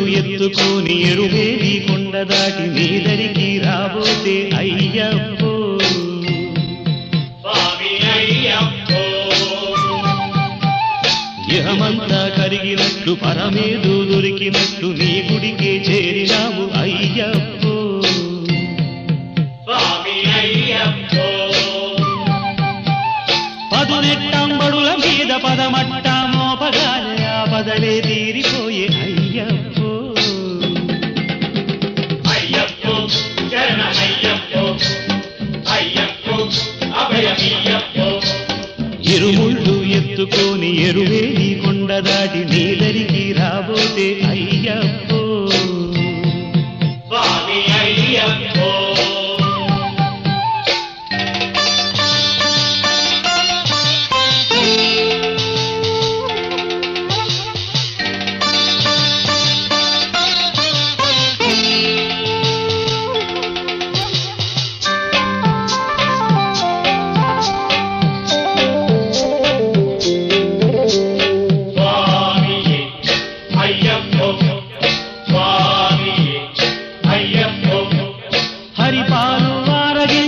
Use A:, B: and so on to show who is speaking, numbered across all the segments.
A: ఎత్తులు ఎత్తుకొని ఎరువేది కొండ దాటి మీదరికి రాబోతే అయ్యప్పో. ఇహమంతా కరిగినట్లు పరమేదు దొరికినట్లు నీ గుడికే చేరినావు అయ్యప్పో. పదునెట్టంబడుల మీద పదమట్టామో మోపగానే ఆ పదలే తీరిపోయే అయ్యప్ప. ఎత్తుకొని ఎరువేలి కొండ దాటి నీదరికి రాబోతే అయ్యప్పో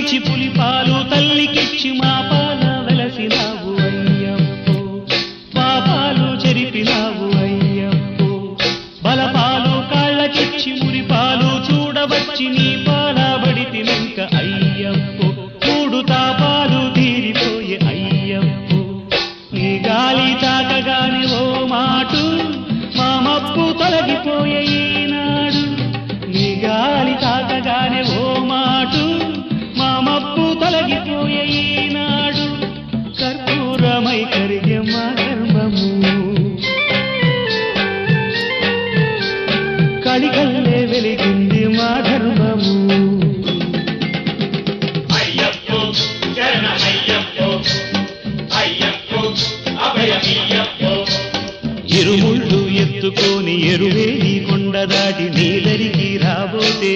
A: ఆరగించి పులిపాలు తల్లికిచ్చి మా పాల వెలసినావు అయ్యప్పో. పాపాలు చెరిపినావు అయ్యప్పో. బలపాలు కాళ్ళకిచ్చి మురిపాలు చూడవచ్చి నీ కళికల్లే వెలిగింది మా ధర్మము. ఇరుముళ్ళు ఎత్తుకొని ఎరువేలి కొండ దాటి నీదరికి రాబోతే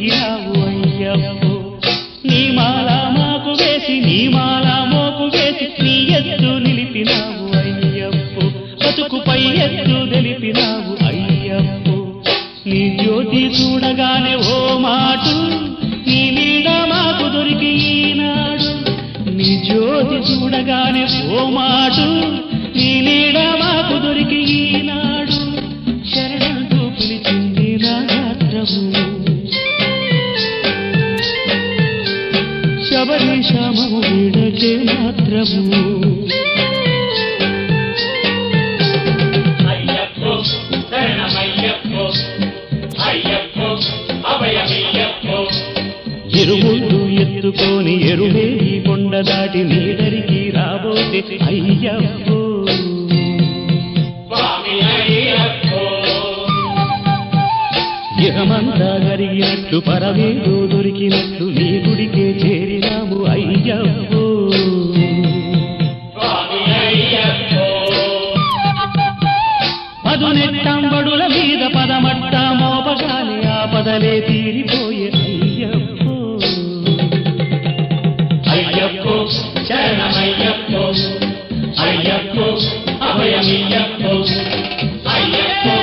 A: ఎంతెత్తు గెదిగినావు నీ మాల మాకు వేసి నీ మాల మోకు వేసి నీ ఎత్తు నిలిపినావు అయ్యప్పు బతుకుపై ఎత్తు తెలిపినావు అయ్యప్పు నీ జ్యోతి చూడగానే ఓ మాటు నీ నీడ మాకు దొరికి ఈనాడు. నీ జ్యోతి చూడగానే ఓ మాటు నీ నీడ మాకు దొరికి ఈనాడు. శబరీశమము వీడకే మాత్రము. ఎరుముళ్ళు ఎత్తుకొని ఎరువేలి కొండ దాటి నీడరికి రాబోతే అయ్యప్పో. ఇహమంతా జరిగినట్లు పరవేదో దొరికినట్లు నీ గుడికే
B: నీవు అయ్యవు
A: పదునెట్టంబడుల మీద పదమట్ట మోపగాలి ఆపదలే తీరిపోయే అయ్యప్పో.
B: అయ్యప్పో శరణమయ్యప్పో అయ్యప్పో అభయమయ్యప్పో అయ్యప్పో